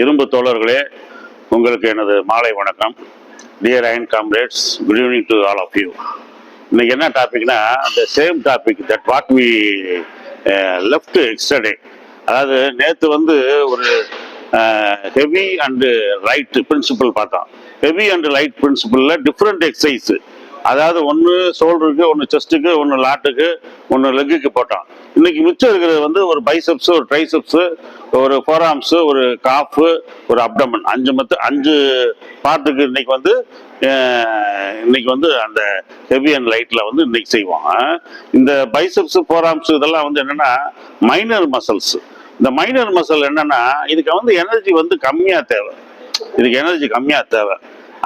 இரும்பு தோழர்களே உங்களுக்கு எனது மாலை வணக்கம். Dear iron comrades good evening to all of you இன்னைக்கு என்ன டாபிக்னா அந்த same topic that what we left yesterday அதாவது நேற்று வந்து ஒரு ஹெவி அண்டு ரைட் பிரின்சிபல் பார்த்தோம். ஹெவி அண்ட் லைட் பிரின்சிபலில் டிஃப்ரெண்ட் எக்ஸசைஸ் அதாவது ஒன்று ஷோல்டருக்கு ஒன்று செஸ்ட்டுக்கு ஒன்று லாட்டுக்கு ஒன்று லெக்குக்கு போட்டோம். இன்னைக்கு மிச்சம் இருக்கிறது வந்து ஒரு பைசப்ஸு ஒரு ட்ரைசப்ஸு ஒரு ஃபோராம்ஸு ஒரு காஃபு ஒரு அப்டமன் அஞ்சு மத்து அஞ்சு பார்ட்டுக்கு இன்னைக்கு வந்து இன்னைக்கு வந்து அந்த ஹெவி அண்ட் லைட்டில் வந்து இன்னைக்கு செய்வோம். இந்த பைசப்ஸு ஃபோராம்ஸு இதெல்லாம் வந்து என்னென்னா மைனர் மசல்ஸு இந்த மைனர் மசில் என்னென்னா இதுக்கு வந்து எனர்ஜி வந்து கம்மியாக தேவை. இதுக்கு எனர்ஜி கம்மியாக தேவை.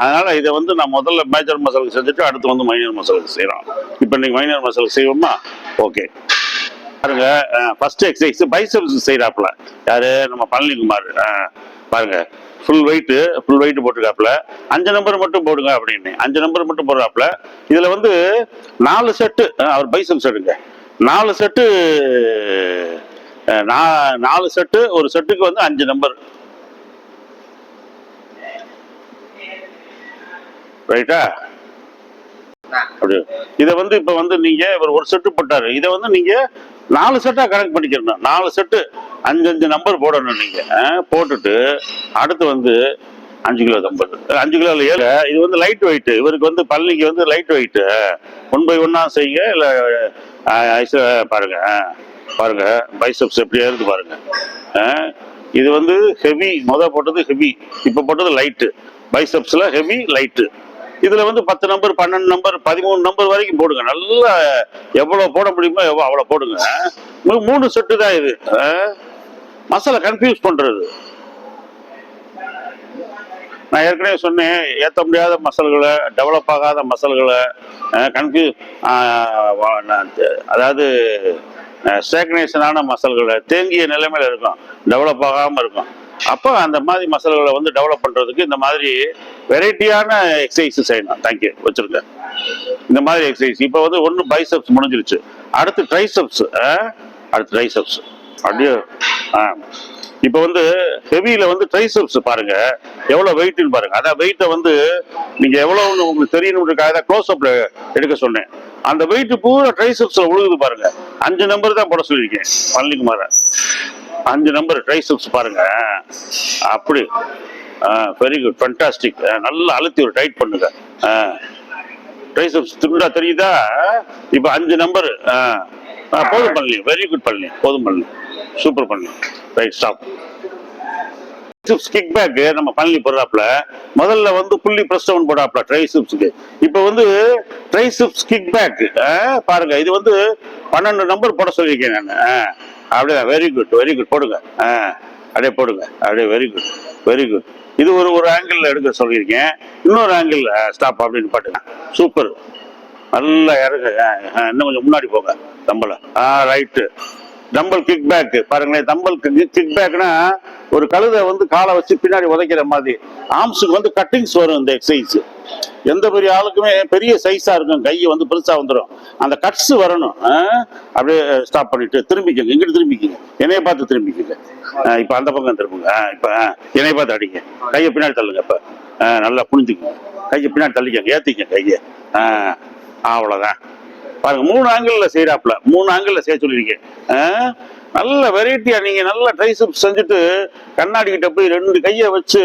அதனால இதை வந்து நான் முதல்ல மேஜர் மசாலுக்கு செஞ்சுட்டு அடுத்து வந்து மைனர் மசாலுக்கு செய்கிறோம் இப்போ நீங்கள் மைனர் மசாலுக்கு செய்வோமா? ஓகே பாருங்க ஃபர்ஸ்ட் எக்ஸசைஸ் பைசப்ஸ் செய்கிறாப்புல யாரு? நம்ம பழனிக்குமார் பாருங்க. ஃபுல் வெயிட்டு ஃபுல் வெயிட் போட்டிருக்காப்புல. அஞ்சு நம்பர் மட்டும் போடுங்க அப்படின்னு. அஞ்சு நம்பர் மட்டும் போடுறாப்புல. இதுல வந்து நாலு செட்டு அவர் பைசப்ஸ் எடுங்க. நாலு செட்டு நாலு செட்டு ஒரு செட்டுக்கு வந்து அஞ்சு நம்பர் ரைட்டா அப்படி. இதை வந்து இப்போ வந்து நீங்க இவர் ஒரு செட்டு போட்டாரு. இதை வந்து நீங்க நாலு செட்டா கனெக்ட் பண்ணிக்கிறணும் நாலு செட்டு அஞ்சு அஞ்சு நம்பர் போடணும் நீங்க. ஆ, போட்டுட்டு அடுத்து வந்து அஞ்சு கிலோ தம்பது அஞ்சு கிலோ ஏழு. இது வந்து லைட் வெயிட் இவருக்கு வந்து பள்ளிக்கு வந்து லைட் வெயிட் ஒன் பை ஒன்னா செய்யுங்க இல்ல ஐஸ் பாருங்க பாருங்க பைசப்ஸ் எப்படி ஏறுது பாருங்க. இது வந்து ஹெவி முத போட்டது ஹெவி இப்போ போட்டது லைட்டு பைசப்ஸ்ல ஹெவி லைட்டு இதுல வந்து பத்து நம்பர் பன்னெண்டு நம்பர் பதிமூணு நம்பர் வரைக்கும் போடுங்க. நல்லா எவ்வளவு போட முடியுமோ எவ்வளோ அவ்வளோ போடுங்க. மூணு செட்டு தான் இது. மசாலா கன்ஃபியூஸ் பண்றது. நான் ஏற்கனவே சொன்னேன் ஏற்ற முடியாத மசல்களை டெவலப் ஆகாத மசல்களை கன்ஃபியூஸ் அதாவது ஸ்டேக்னேஷனான மசல்களை தேங்கிய நிலைமையில இருக்கும். டெவலப் ஆகாமல் இருக்கும். அப்போ அந்த மாதிரி மசால்களை வந்து டெவலப் பண்ணுறதுக்கு இந்த மாதிரி வெரைட்டியான எக்ஸசைஸ் செய்யணும். தேங்க்யூ வச்சுருக்கேன் இந்த மாதிரி எக்ஸசைஸ் இப்போ வந்து ஒன்று பைசப்ஸ் முடிஞ்சிருச்சு. அடுத்து ட்ரைசப்ஸ் அடுத்து ட்ரைசப்ஸ் அப்படியே ஆ. இப்போ வந்து ஹெவியில் வந்து ட்ரைசப்ஸ் பாருங்க. எவ்வளோ வெயிட்னு பாருங்க. அதான் வெயிட்டை வந்து நீங்கள் எவ்வளோன்னு உங்களுக்கு தெரியணுன்றக்காக தான் க்ளோஸ் அப்பில் எடுக்க சொன்னேன். அந்த வெயிட் பூரா ட்ரைசப்ஸில் உழுகுது பாருங்க. அஞ்சு நம்பர் தான் போட சொல்லியிருக்கேன். பழனிக்குமாரை அஞ்சு நம்பர் ட்ரைசப்ஸ் பாருங்க. அப்படி. வெரி குட் ஃபண்டாஸ்டிக் நல்லா அழுத்தி ஒரு டைட் பண்ணுங்க. ட்ரைசப்ஸ் துண்டா தெரியுதா? இப்போ அஞ்சு நம்பர் போதும் பண்ணி வெரி குட் பண்ணி போதும் பண்ணி சூப்பர் பண்ணி ரைட் ஸ்டாப் கிக் பேக் நம்ம பழனி போடுறாப்புல. முதல்ல வந்து புள்ளி பிரஸ் டவுன் போடாப்புல ட்ரைசிப்ஸ்க்கு இப்போ வந்து ட்ரைசிப்ஸ் கிக் பேக் பாருங்க இது வந்து பன்னெண்டு நம்பர் போட சொல்லியிருக்கேன் நான். அப்படியே வெரி குட் வெரி குட் போடுங்க. ஆ, அப்படியே போடுங்க. அப்படியே வெரி குட் வெரி குட் இது ஒரு ஒரு ஆங்கிள் எடுக்க சொல்லியிருக்கேன். இன்னொரு ஆங்கிள் ஸ்டாப் அப்படின்னு பாட்டுங்க. சூப்பர் நல்லா இறங்க ஆ, ஆ, இன்னும் கொஞ்சம் முன்னாடி போங்க. தம்பளை ஆ ரைட்டு டம்பல் கிக் பேக் பாருங்களேன் டம்பல் கிக் பேக்னா ஒரு கழுதை வந்து காலை வச்சு பின்னாடி உதைக்கிற மாதிரி. ஆம்ஸுக்கு வந்து கட்டிங்ஸ் வரும் இந்த எக்ஸசைஸ் எந்த பெரிய ஆளுக்குமே பெரிய சைஸா இருக்கும். கையை வந்து பெருசா வந்துடும் அந்த கட்ஸ் வரணும். ஆ? அப்படியே ஸ்டாப் பண்ணிட்டு திரும்பிக்கங்க. இங்கிட்டு திரும்பிக்கங்க. என்னைய பார்த்து திரும்பிக்கங்க. இப்ப அந்த பக்கம் திரும்புங்க. ஆ, இப்ப ஆ, என்னைய பார்த்து அடிங்க. கையை பின்னாடி தள்ளுங்க இப்ப. ஆ, நல்லா புரிஞ்சுக்கங்க. கையை பின்னாடி தள்ளிக்கங்க. ஏத்திக்கங்க கையை. ஆ, அவ்வளவுதான். பாருங்க மூணு ஆங்கிள் செய்யறாப்ல மூணு ஆங்கிள் செய்ய சொல்லியிருக்கேன். ஆ? நல்ல வெரைட்டியா நீங்க நல்ல ட்ரைசப் செஞ்சுட்டு கண்ணாடி கிட்ட போய் ரெண்டு கையை வச்சு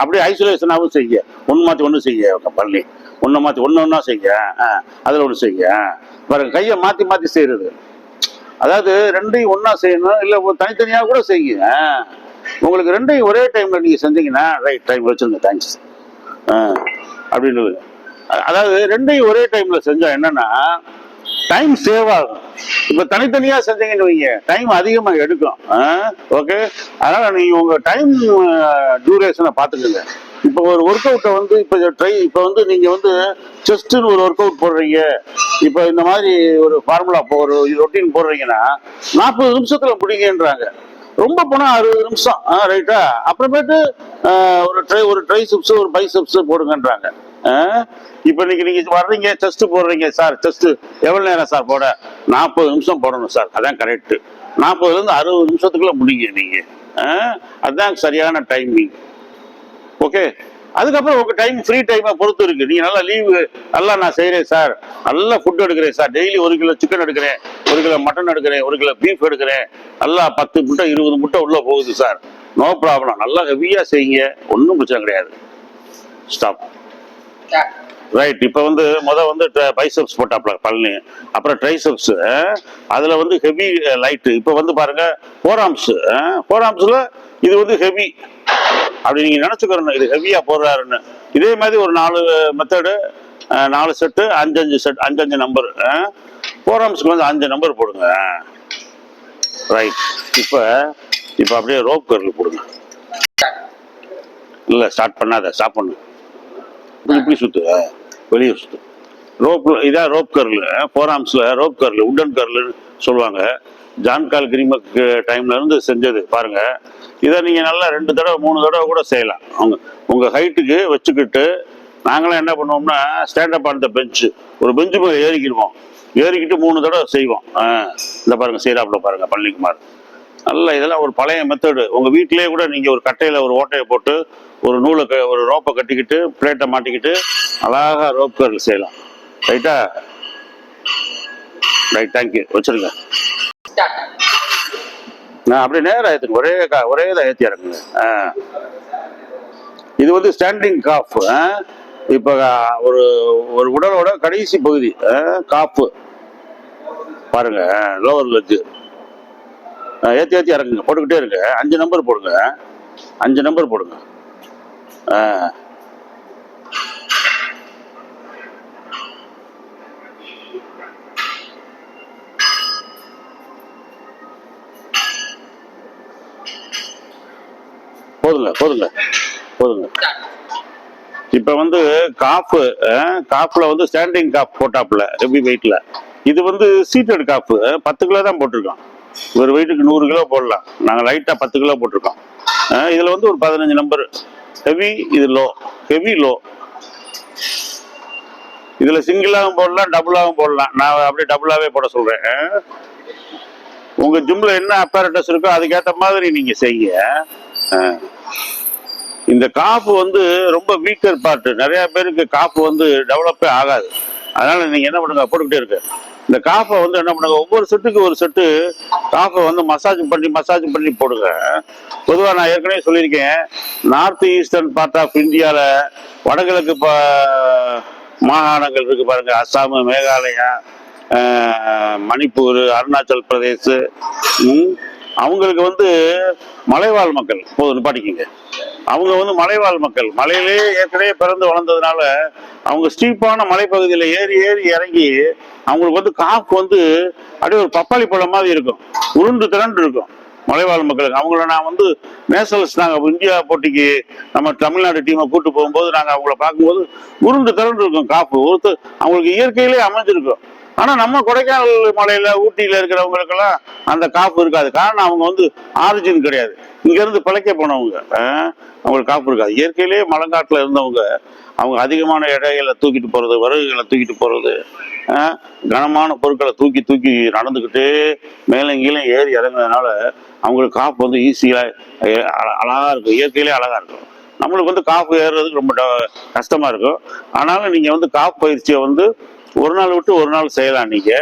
அப்படியே ஐசோலேஷனாகவும் செய்ய ஒன்று மாத்தி ஒன்று செய்ய பள்ளி ஒன்று மாத்தி ஒன்று ஒன்றா செய்ய ஆ, அதுல ஒன்று செய்ய பாருங்க கையை மாத்தி மாத்தி செய்யறது அதாவது ரெண்டையும் ஒன்றா செய்யணும் இல்ல தனித்தனியாக தனித்தனியா கூட செய்யுங்க. ஆ. உங்களுக்கு ரெண்டையும் ஒரே டைம்ல நீங்க செஞ்சீங்கன்னா ரைட் டைம் வச்சிருங்க தேங்க்ஸ் அப்படின்றது. அதாவது ரெண்டையும் ஒரே டைம்ல செஞ்சா என்னன்னா டைம் சேவ் ஆகும். இப்ப தனித்தனியா செஞ்சீங்கன்னு வைங்க. டைம் அதிகமா எடுக்கும். ஓகே அதனால நீங்க உங்க டைம் டியூரேஷனை பாத்துக்கோங்க இப்போ ஒரு ஒர்க் அவுட்டை வந்து இப்போ ட்ரை இப்போ வந்து நீங்க வந்து செஸ்ட்னு ஒரு ஒர்க் அவுட் போடுறீங்க. இப்போ இந்த மாதிரி ஒரு ஃபார்முலா ஒரு ரொட்டீன் போடுறீங்கன்னா நாற்பது நிமிஷத்துல முடிங்கன்றாங்க ரொம்ப போனா அறுபது நிமிஷம். ரைட்டா அப்புறமேட்டு ஒரு ட்ரை ஒரு ட்ரை சிப்ஸ் ஒரு பை சிப்ஸ் போடுங்கன்றாங்க. இப்போ இன்னைக்கு நீங்கள் வர்றீங்க செஸ்ட் போடுறீங்க சார். செஸ்ட் எவ்வளோ நேரம் சார் போட? நாற்பது நிமிஷம் போடணும் சார். அதான் கரெக்டு நாற்பதுலேருந்து அறுபது நிமிஷத்துக்குள்ளே முடிங்க நீங்கள் அதுதான் சரியான டைமிங் ஓகே அதுக்கப்புறம் உங்கள் டைம் ஃப்ரீ டைமை பொறுத்து இருக்கு. நீங்கள் நல்லா லீவு நல்லா நான் செய்கிறேன் சார். நல்லா ஃபுட் எடுக்கிறேன் சார். டெய்லி ஒரு கிலோ சிக்கன் எடுக்கிறேன் ஒரு கிலோ மட்டன் எடுக்கிறேன் ஒரு கிலோ பீஃப் எடுக்கிறேன். நல்லா பத்து முட்டை இருபது முட்டை உள்ளே போகுது சார். நோ ப்ராப்ளம் நல்லா ஹெவியாக செய்யுங்க. ஒன்றும் பிரச்சனை கிடையாது. ஸ்டாப் ரைட் இப்போ வந்து முத வந்து பைசப்ஸ் போட்டாப்ல பழனி அப்புறம் ட்ரைசப்ஸ் அதில் வந்து ஹெவி லைட்டு இப்போ வந்து பாருங்க ஃபோராம்ஸ் ஃபோராம்ஸ்ல இது வந்து ஹெவி அப்படி நீங்கள் நினச்சிக்கிறணும் இது ஹெவியாக போடுறாருன்னு. இதே மாதிரி ஒரு நாலு மெத்தடு நாலு செட்டு அஞ்சு அஞ்சு செட் அஞ்சஞ்சு அஞ்சு நம்பர் ஃபோராம்ஸ்க்கு வந்து அஞ்சு நம்பர் போடுங்க. ரைட் இப்போ இப்போ அப்படியே ரோப் கர்ல் போடுங்க. இல்லை ஸ்டார்ட் பண்ணாத ஸ்டாப் பண்ணு. இப்படி இப்படி சுத்து. வெளியே சுத்து. ரோப் இதான் ரோப் கர்ல் ஃபோர் ஆர்ம்ஸில் ரோப் கர்ல் உட்டன் கர்ல்னு சொல்லுவாங்க. ஜான்கால் கிரிமக் டைம்ல இருந்து செஞ்சது பாருங்க. இதை நீங்க நல்லா ரெண்டு தடவை மூணு தடவை கூட செய்யலாம். அவங்க உங்க ஹைட்டுக்கு வச்சுக்கிட்டு நாங்களாம் என்ன பண்ணுவோம்னா ஸ்டாண்டப் ஆன் த பெஞ்சு ஒரு பெஞ்சு மேலே ஏறிக்கிடுவோம். ஏறிக்கிட்டு மூணு தடவை செய்வோம். ஆ, இந்த பாருங்க சீராப்பில் பாருங்க பழனிக்குமார். நல்ல இதெல்லாம் ஒரு பழைய மெத்தடு உங்க வீட்டிலேயே கூட நீங்க ஒரு கட்டையில ஒரு ஓட்டையை போட்டு ஒரு நூலை க- ஒரு ரோப்பை கட்டிக்கிட்டு பிளேட்டை மாட்டிக்கிட்டு அழகா ரோப் கர்ல் செய்யலாம். ரைட்டா? ரைட் தேங்க்யூ வச்சுருங்க. நான் அப்படியே நேரம் ஏற்றுங்க ஒரே கா- ஒரே இதை ஏற்றி இறங்குங்க ஆ. இது வந்து ஸ்டாண்டிங் காஃப் இப்போ ஒரு ஒரு உடலோட கடைசி பகுதி காப்பு பாருங்க லோவர் லெக்கு ஏற்றி ஏற்றி இறங்குங்க போட்டுக்கிட்டே இருங்க. அஞ்சு நம்பர் போடுங்க. அஞ்சு நம்பர் போடுங்க. போதுங்க போதுங்க போதுங்க இப்ப வந்து காஃபு காஃபில் வந்து ஸ்டாண்டிங் காஃப் போட்டாப்புல ஹெவி வெயிட்ல இது வந்து சீட்டட் காஃபு பத்து கிலோ தான் போட்டிருக்கோம். ஒரு வெயிட்டுக்கு நூறு கிலோ போடலாம். நாங்க லைட்டா பத்து கிலோ போட்டிருக்கோம். இதில் இதுல வந்து ஒரு பதினஞ்சு நம்பர் ஹெவி இது லோ ஹெவி லோ இதுல சிங்கிளாகவும் போடலாம் டபுளாகவும் போடலாம். நான் அப்படியே டபுளாவே போட சொல்றேன். உங்கள் உங்க ஜிம்ல என்ன அப்பேரட்டஸ் இருக்கோ அதுக்கேற்ற மாதிரி நீங்க செய்ய இந்த காப்பு வந்து ரொம்ப வீக்கர் பார்ட் நிறைய பேருக்கு காப்பு வந்து டெவலப்பே ஆகாது. அதனால நீங்க என்ன பண்ணுங்க போட்டுக்கிட்டே இருக்கு இந்த காஃபை வந்து என்ன பண்ணுங்க ஒவ்வொரு செட்டுக்கு ஒரு செட்டு காஃபை வந்து மசாஜ் பண்ணி மசாஜ் பண்ணி போடுங்க. பொதுவாக நான் ஏற்கனவே சொல்லியிருக்கேன் நார்த் ஈஸ்டர்ன் பார்ட் ஆஃப் இந்தியாவில் வடகிழக்கு பா மாகாணங்கள் இருக்கு பாருங்க. அஸ்ஸாம் மேகாலயா மணிப்பூர் அருணாச்சல் பிரதேஷ் அவங்களுக்கு வந்து மலைவாழ் மக்கள் போதும் நிப்பாட்டிக்கிங்க. அவங்க வந்து மலைவாழ் மக்கள். மலையிலே ஏற்கனவே பிறந்து வளர்ந்ததுனால அவங்க ஸ்டீப்பான மலைப்பகுதியில் ஏறி ஏறி இறங்கி அவங்களுக்கு வந்து காப்பு வந்து அப்படியே ஒரு பப்பாளி பழம் மாதிரி இருக்கும். உருண்டு திரண்டு இருக்கும். மலைவாழ் மக்களுக்கு. அவங்கள நான் வந்து நேஷனல்ஸ் நாங்கள் இந்தியா போட்டிக்கு நம்ம தமிழ்நாடு டீமை கூட்டு போகும்போது நாங்கள் அவங்கள பார்க்கும்போது உருண்டு திரண்டு இருக்கும் காப்பு. ஒருத்தர் அவங்களுக்கு இயற்கையிலே அமைஞ்சிருக்கும். ஆனா நம்ம கொடைக்கானல் மலையில ஊட்டியில இருக்கிறவங்களுக்கெல்லாம் அந்த காப்பு இருக்காது. காரணம் அவங்க வந்து ஆரிஜின் கிடையாது. இங்க இருந்து பிழைக்க போனவங்க அவங்களுக்கு காப்பு இருக்காது. இயற்கையிலேயே மலங்காட்டுல இருந்தவங்க அவங்க அதிகமான இடைகளை தூக்கிட்டு போறது வரகுகளை தூக்கிட்டு போறது கனமான பொருட்களை தூக்கி தூக்கி நடந்துக்கிட்டு மேலே கீழே ஏறி இறங்குறதுனால அவங்களுக்கு காப்பு வந்து ஈஸியா அழகா இருக்கும். இயற்கையிலே அழகா இருக்கும். நம்மளுக்கு வந்து காப்பு ஏறுறதுக்கு ரொம்ப ட- கஷ்டமா இருக்கும். ஆனாலும் நீங்க வந்து காப்பு பயிற்சியை வந்து ஒரு நாள் விட்டு ஒரு நாள் செய்யலாம் நீங்க.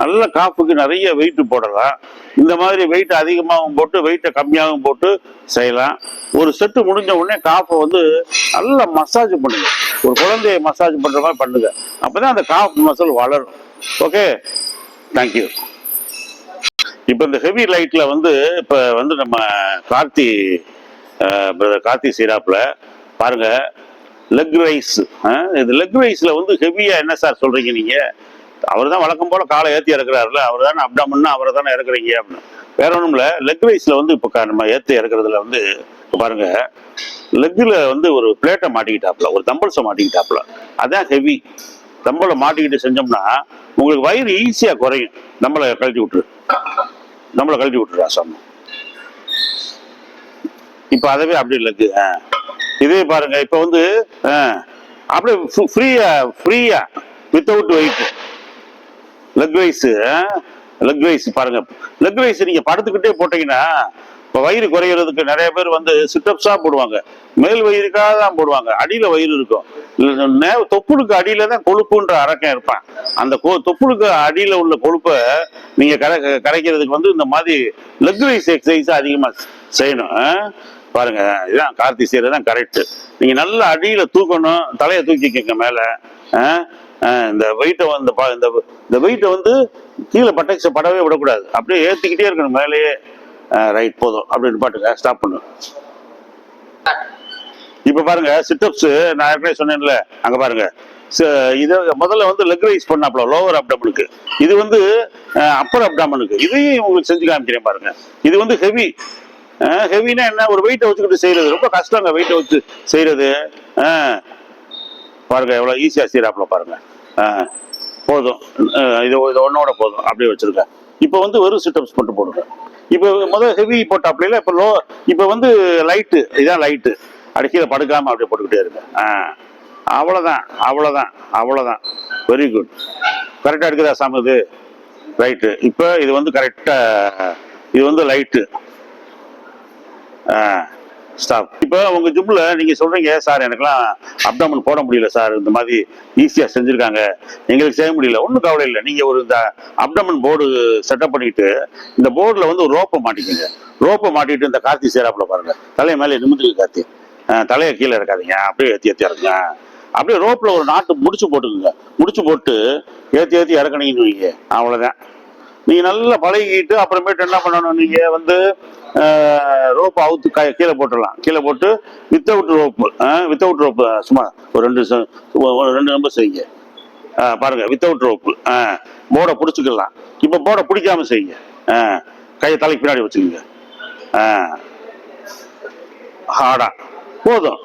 நல்ல காப்புக்கு நிறைய வெயிட் போடலாம். இந்த மாதிரி வெயிட் அதிகமாகவும் போட்டு வெயிட்டை கம்மியாகவும் போட்டு செய்யலாம். ஒரு செட்டு முடிஞ்ச உடனே காப்பை வந்து நல்லா மசாஜ் பண்ணுங்க. ஒரு குழந்தைய மசாஜ் பண்ணுற மாதிரி பண்ணுங்க. அப்போதான் அந்த காஃப் மசில் வளரும். ஓகே தேங்க்யூ இப்போ இந்த ஹெவி லைட்டில் வந்து இப்போ வந்து நம்ம கார்த்தி பிரதர் கார்த்தி சீராப்பில் பாருங்கள் லெக் ரைஸ் இது லெக் ரைஸில் வந்து ஹெவியா என்ன சார் சொல்றீங்க நீங்க? அவர் தான் வழக்கம் போல காலை ஏற்றி இறக்குறாருல அவர் தானே அப்டாமன்னா அவரை தானே இறக்குறீங்க அப்படின்னு. வேற ஒன்றும் இல்லை லெக் ரைஸில் வந்து இப்போ நம்ம ஏற்றி இறக்குறதுல வந்து பாருங்க லெக்கில் வந்து ஒரு பிளேட்டை மாட்டிக்கிட்டாப்ல ஒரு தம்பல்ஸை மாட்டிக்கிட்டாப்புல. அதான் ஹெவி தம்பளை மாட்டிக்கிட்டு செஞ்சோம்னா உங்களுக்கு வயிறு ஈஸியா குறையும். நம்மளை கழட்டி விட்டுரு. நம்மளை கழட்டி விட்டுறா ஆசாமி இப்போ அதவே அப்படி ஆ. இதே பாருங்க இப்போ வந்து அப்படியே ஃப்ரீயா ஃப்ரீயா without weight leg raise leg raise பாருங்க. லெக் வைஸ் நீங்க படுத்துக்கிட்டே போட்டீங்கன்னா இப்போ வயிறு குறையிறதுக்கு நிறைய பேர் வந்து சிட்டப்ஸாக போடுவாங்க. மேல் வயிறுக்காக தான் போடுவாங்க. அடியில வயிறு இருக்கும். நே- தொப்புளுக்கு அடியில தான் கொழுப்புன்ற அரக்கம் இருப்பான். அந்த கொ- தொப்புளுக்கு அடியில உள்ள கொழுப்பை நீங்க கரை கரைக்கிறதுக்கு வந்து இந்த மாதிரி லெக் ரைஸ் எக்ஸசைஸ் அதிகமா செய்யணும். பாருங்க இதான் கார்த்தி செய்யறது தான் கரெக்ட் நீங்க நல்லா அடியில தூக்கணும் தலையை தூக்கிக்கங்க மேல. இந்த வெயிட்டை வந்து இந்த இந்த வெயிட்டை வந்து கீழே பட்டைக்ஸை படவே விடக்கூடாது. அப்படியே ஏத்துக்கிட்டே இருக்கணும் மேலேயே. ரைட் போதும். அப்படின்னு பாட்டுங்க ஸ்டாப் பண்ணு. இப்ப பாருங்க சிட்டப்ஸ் நான் ஏற்கனவே சொன்னேன்ல அங்க பாருங்க. இது முதல்ல வந்து லெக் ரைஸ் பண்ணாப்ல லோவர் அப்டமனுக்கு இது வந்து அப்பர் அப்டாமனுக்கு இதையும் உங்களுக்கு செஞ்சு காமிக்கிறேன் பாருங்க. இது வந்து ஹெவி ஹெவினா என்ன? ஒரு வெயிட்டை வச்சுக்கிட்டு செய்யறது ரொம்ப கஷ்டங்க வெயிட்டை வச்சு செய்யறது பாருங்க எவ்வளோ ஈஸியாக செய்யறாப்புல பாருங்க. போதும். இது இது ஒன்னோட போதும். அப்படியே வச்சிருக்கேன் இப்போ வந்து வெறும் சிட்டப்ஸ் மட்டும் போடுங்க. இப்போ முதல் ஹெவி போட்டாப்ல இப்போ லோ இப்போ வந்து லைட்டு இதான் லைட்டு அடிக்கையில் படுக்காமல் அப்படியே போட்டுக்கிட்டே இருங்க. ஆ. அவ்வளோதான் அவ்வளோதான் அவ்வளோதான். வெரி குட் கரெக்டாக எடுக்குதா சாமி இது? ரைட்டு இப்போ இது வந்து கரெக்டாக இது வந்து லைட்டு ஸ்டாப் இப்போ உங்கள் ஜிம்மில் நீங்கள் சொல்கிறீங்க சார் எனக்கெல்லாம் அப்டாமன் போட முடியல சார். இந்த மாதிரி ஈஸியாக செஞ்சுருக்காங்க. எங்களுக்கு செய்ய முடியல. ஒன்றும் கவலை இல்லை. நீங்கள் ஒரு இந்த அப்டாமன் போர்டு செட்டப் பண்ணிட்டு இந்த போர்டில் வந்து ஒரு ரோப்பை மாட்டிக்கோங்க. ரோப்பை மாட்டிட்டு இந்த கார்த்தி சேராப்பில் பாருங்கள் தலையை மேலே நிமிந்துக்கு கார்த்தி. தலையை கீழே இருக்காதீங்க அப்படியே ஏற்றி ஏற்றி இறக்குங்க. அப்படியே ரோப்பில் ஒரு நாட்டு முடிச்சு போட்டுக்குங்க. முடிச்சு போட்டு ஏற்றி ஏற்றி இறக்கணுங்கன்னு வைங்க. அவ்வளோதான் நீங்க நல்லா பழகிக்கிட்டு அப்புறமேட்டு என்ன பண்ணணும்? நீங்க வந்து ரோப் அவுத்து கீழே போட்டுடலாம். கீழே போட்டு வித்தவுட் ரோப்பு வித்தவுட் ரோப்பு சும்மா ஒரு ரெண்டு ஒரு ரெண்டு நம்பர் செய்யுங்க ஆ, பாருங்க வித்தவுட் ரோப்பு போர்டை பிடிச்சிக்கலாம். இப்போ போர்டை பிடிக்காம செய்யுங்க. ஆ, கையை தலைக்கு பின்னாடி வச்சுக்கோங்க. ஹார்டா. போதும்.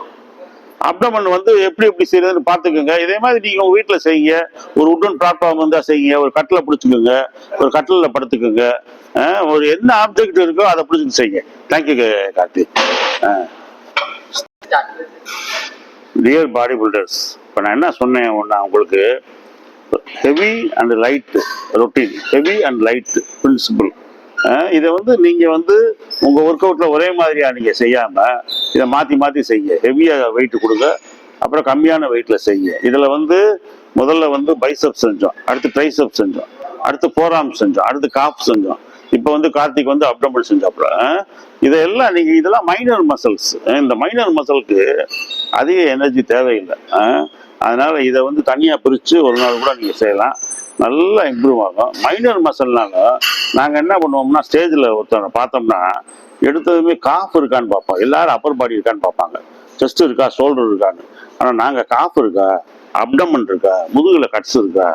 அப்டமன் வந்து எப்படி எப்படி செய்யறதுன்னு பார்த்துக்கோங்க. இதே மாதிரி நீங்க உங்க வீட்டில் செய்யுங்க. ஒரு உட்டன் பிளாட்ஃபார்ம் இருந்தால் செய்யுங்க. ஒரு கட்டில் பிடிச்சிக்கோங்க. ஒரு கட்டிலில் படுத்துக்கோங்க. ஒரு என்ன ஆப்ஜெக்ட் இருக்கோ அதை பிடிச்சிட்டு செய்யுங்க. Thank you Karthi. Dear body builders இப்போ நான் என்ன சொன்னேன் ஒன்றா உங்களுக்கு? Heavy and light routine heavy and light principle இதை வந்து நீங்கள் வந்து உங்கள் ஒர்க் அவுட்டில் ஒரே மாதிரியா நீங்கள் செய்யாமல் இதை மாற்றி மாற்றி செய்ய ஹெவியாக வெயிட் கொடுங்க. அப்புறம் கம்மியான வெயிட்டில் செய்ய இதில் வந்து முதல்ல வந்து பைசப் செஞ்சோம். அடுத்து ட்ரைசப் செஞ்சோம். அடுத்து ஃபோராம் செஞ்சோம். அடுத்து காஃப் செஞ்சோம். இப்போ வந்து கார்த்திக் வந்து அப்டம்பிள் செஞ்சாப்புல அஹ், இதெல்லாம் நீங்கள் இதெல்லாம் மைனர் மசில்ஸ் இந்த மைனர் மசிலுக்கு அதிக எனர்ஜி தேவையில்லை. அதனால் இதை வந்து தனியாக பிரித்து ஒரு நாள் கூட நீங்கள் செய்யலாம். நல்லா இம்ப்ரூவ் ஆகும். மைனர் மசில்னால நாங்கள் என்ன பண்ணுவோம்னா ஸ்டேஜில் ஒருத்தனை பார்த்தோம்னா எடுத்ததுமே காஃப் இருக்கான்னு பார்ப்போம் எல்லாரும் அப்பர் பாடி இருக்கான்னு பார்ப்பாங்க. செஸ்ட் இருக்கா ஷோல்டர் இருக்கான்னு. ஆனால் நாங்கள் காஃப் இருக்கா அப்டமன் இருக்கா முதுகில் கட்ஸ் இருக்கா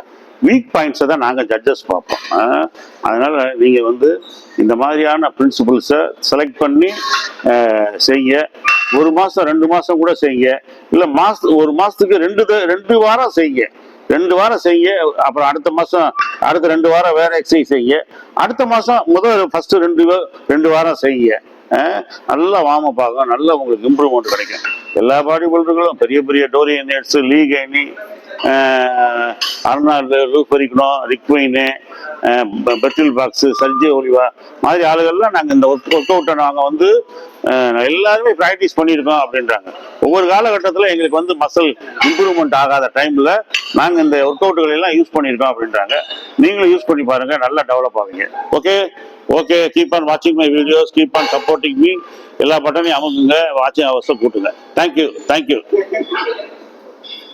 வீக் பாயிண்ட்ஸை தான் நாங்கள் ஜட்ஜஸ் பார்ப்போம். அதனால் நீங்கள் வந்து இந்த மாதிரியான பிரின்சிபிள்ஸை செலக்ட் பண்ணி செய்ய ஒரு மாதம் ரெண்டு மாதம் கூட செய்யுங்க இல்லை மாச ஒரு மாதத்துக்கு ரெண்டு த- ரெண்டு வாரம் செய்யுங்க ரெண்டு வாரம் செய்யுங்க. அப்புறம் அடுத்த மாதம் அடுத்த ரெண்டு வாரம் வேற எக்ஸசைஸ் செய்யுங்க. அடுத்த மாதம் முதல் ஃபஸ்ட்டு ரெண்டு ரெண்டு வாரம் செய்யுங்க. நல்லா வாம பார்க்கும் நல்லா உங்களுக்கு இம்ப்ரூவ்மெண்ட் கிடைக்கும். எல்லா பாடி பில்டர்களும் பெரிய பெரிய டோரியன் நெட்ஸ் லீக் ஐனி அர்னால்டு ரூஃபரிக்கணும் ரிக்வைனு பெட்டில் பாக்ஸு சர்ஜி ஒலிவா மாதிரி ஆளுகள்லாம் நாங்கள் இந்த ஒர்க் ஒர்க் அவுட்டை நாங்கள் வந்து எல்லாருமே ப்ராக்டிஸ் பண்ணியிருக்கோம் அப்படின்றாங்க. ஒவ்வொரு காலகட்டத்தில் எங்களுக்கு வந்து மசில் இம்ப்ரூவ்மெண்ட் ஆகாத டைமில் நாங்கள் இந்த ஒர்க் அவுட்டுகள் எல்லாம் யூஸ் பண்ணியிருக்கோம் அப்படின்றாங்க. நீங்களும் யூஸ் பண்ணி பாருங்கள் நல்லா டெவலப் ஆவீங்க. ஓகே ஓகே கீப் ஆன் வாட்சிங் my videos keep on supporting me எல்லா பட்டனையும் அமுக்குங்க வாட்சிங் அவர்ஸை கூட்டுங்க. Thank you thank you